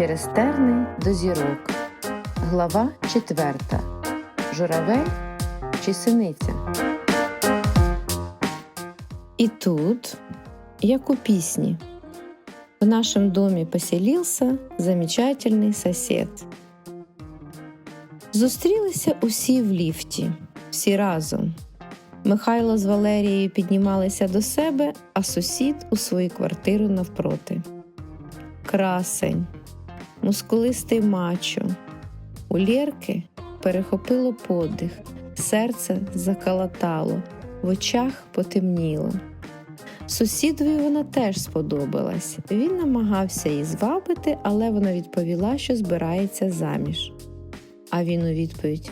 через терни до зірок. Глава 4. Журавель чи синиця. И тут, як у пісні, в нашем доме поселился замечательный сосед. Зустрілися усі в ліфті, всі разом. Михайло з Валерією піднімалися до себе, а сусід у свою квартиру навпроти. Красень, мускулистий мачо. У Лєрки перехопило подих, серце закалатало, в очах потемніло. Сусідові вона теж сподобалась. Він намагався її звабити, але вона відповіла, що збирається заміж. А він у відповідь: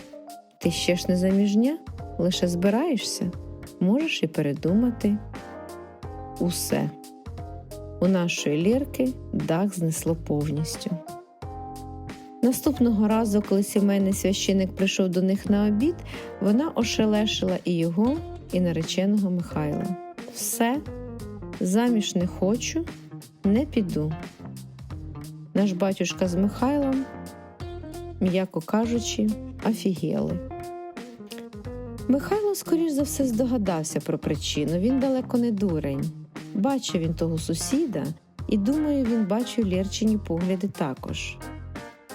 Ти ще ж не заміжня? Лише збираєшся? Можеш і передумати. Усе. У нашої лірки дах знесло повністю. Наступного разу, коли сімейний священик прийшов до них на обід, вона ошелешила і його, і нареченого Михайла. Все, заміж не хочу, не піду. Наш батюшка з Михайлом, м'яко кажучи, офігели. Михайло, скоріш за все, здогадався про причину. Він далеко не дурень. Бачив він того сусіда, і думаю, він бачив Лєрчині погляди також.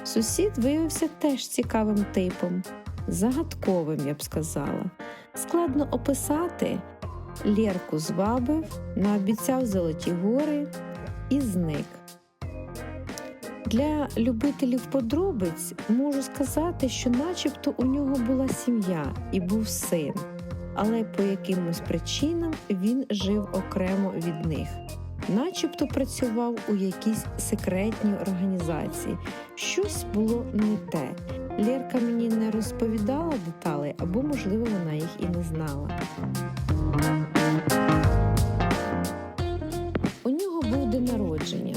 Сусід виявився теж цікавим типом, загадковим, я б сказала. Складно описати. Лєрку звабив, наобіцяв золоті гори і зник. Для любителів подробиць можу сказати, що начебто у нього була сім'я і був син, але по якимось причинам він жив окремо від них, начебто працював у якійсь секретній організації. Щось було не те. Лєрка мені не розповідала деталей, або, можливо, вона їх і не знала. У нього був день народження,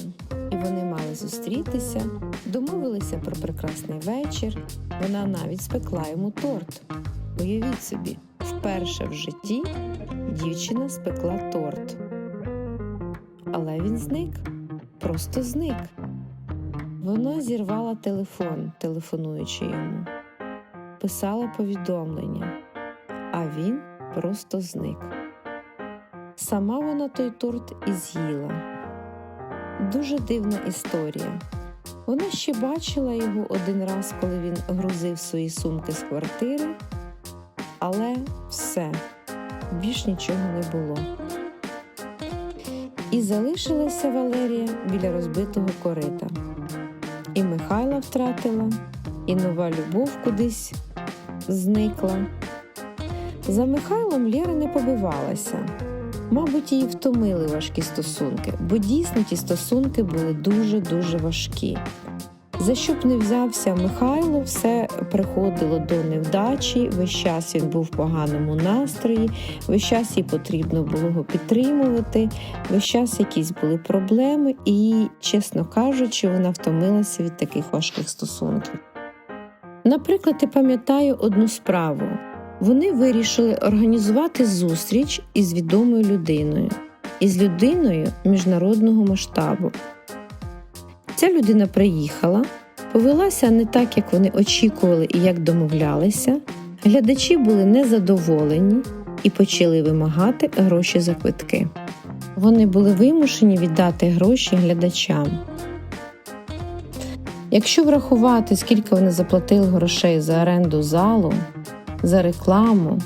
і вони мали зустрітися, домовилися про прекрасний вечір. Вона навіть спекла йому торт. Уявіть собі, вперше в житті дівчина спекла торт. Але він зник, просто зник. Вона зірвала телефон, телефонуючи йому, писала повідомлення, а він просто зник. Сама вона той торт і з'їла. Дуже дивна історія. Вона ще бачила його один раз, коли він грузив свої сумки з квартири, але все, більш нічого не було. І залишилася Валерія біля розбитого корита. І Михайла втратила, і нова любов кудись зникла. За Михайлом Лєра не побивалася. Мабуть, її втомили важкі стосунки, бо дійсно ті стосунки були дуже-дуже важкі. За що б не взявся Михайло, все приходило до невдачі, весь час він був в поганому настрої, весь час їй потрібно було його підтримувати, весь час якісь були проблеми, і, чесно кажучи, вона втомилася від таких важких стосунків. Наприклад, я пам'ятаю одну справу. Вони вирішили організувати зустріч із відомою людиною, із людиною міжнародного масштабу. Ця людина приїхала, повелася не так, як вони очікували і як домовлялися. Глядачі були незадоволені і почали вимагати гроші за квитки. Вони були вимушені віддати гроші глядачам. Якщо врахувати, скільки вони заплатили грошей за оренду залу, за рекламу,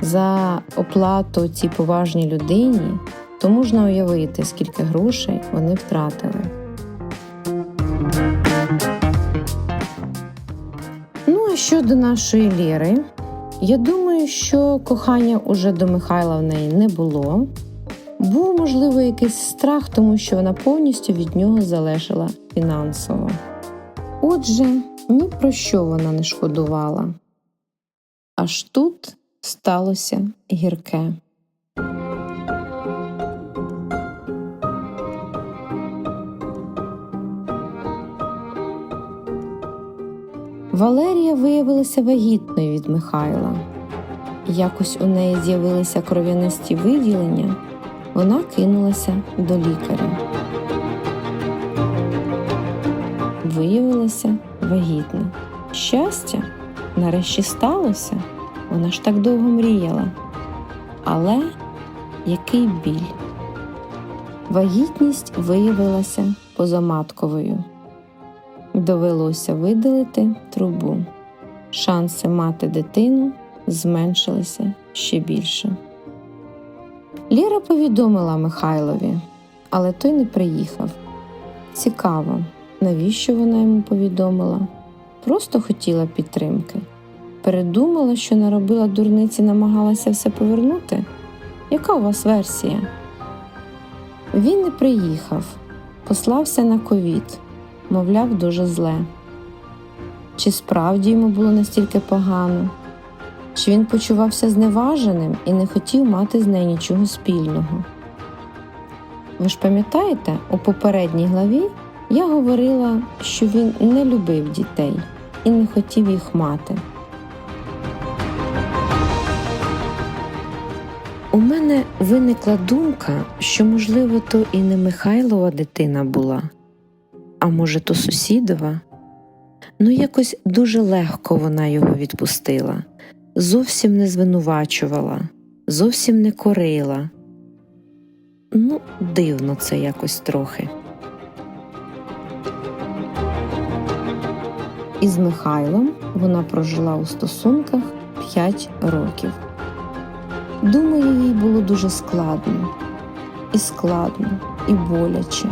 за оплату цій поважній людині, то можна уявити, скільки грошей вони втратили. Щодо нашої Ліри, я думаю, що кохання уже до Михайла в неї не було. Був, можливо, якийсь страх, тому що вона повністю від нього залежала фінансово. Отже, ні про що вона не шкодувала. Аж тут сталося гірке. Валерія виявилася вагітною від Михайла. Якось у неї з'явилися кров'янисті виділення, вона кинулася до лікаря. виявилася вагітна. Щастя, нарешті сталося. Вона ж так довго мріяла. Але який біль. Вагітність виявилася позаматковою. Довелося видалити трубу. Шанси мати дитину зменшилися ще більше. Ліра повідомила Михайлові, але той не приїхав. Цікаво, навіщо вона йому повідомила? Просто хотіла підтримки. Передумала, що наробила дурниці, намагалася все повернути. Яка у вас версія? Він не приїхав, послався на ковід, мовляв, дуже зле. Чи справді йому було настільки погано? Чи він почувався зневаженим і не хотів мати з нею нічого спільного? Ви ж пам'ятаєте, у попередній главі я говорила, що він не любив дітей і не хотів їх мати. У мене виникла думка, що, можливо, то і не Михайлова дитина була, а може, то сусідова. Ну, якось дуже легко вона його відпустила, зовсім не звинувачувала, зовсім не корила. Ну, дивно це якось трохи. Із Михайлом вона прожила у стосунках 5 років. Думаю, їй було дуже складно, і складно, і боляче.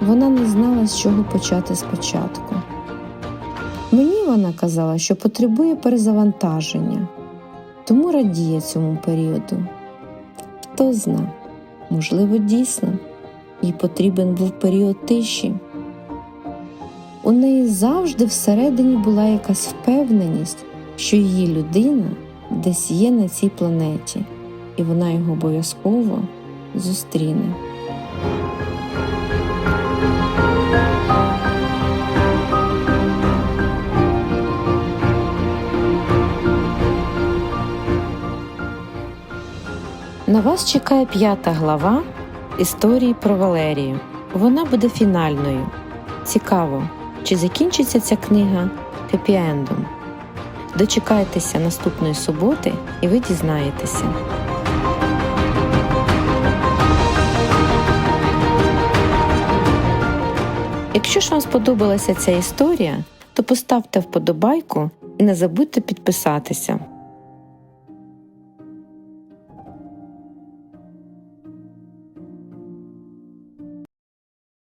Вона не знала, з чого почати спочатку. Мені вона казала, що потребує перезавантаження, тому радіє цьому періоду. Хто зна, можливо, дійсно, їй потрібен був період тиші. У неї завжди всередині була якась впевненість, що її людина десь є на цій планеті, і вона його обов'язково зустріне. Вас чекає п'ята глава історії про Валерію. Вона буде фінальною. Цікаво, чи закінчиться ця книга хеппі-ендом? Дочекайтеся наступної суботи, і ви дізнаєтеся. Якщо ж вам сподобалася ця історія, то поставте вподобайку і не забудьте підписатися.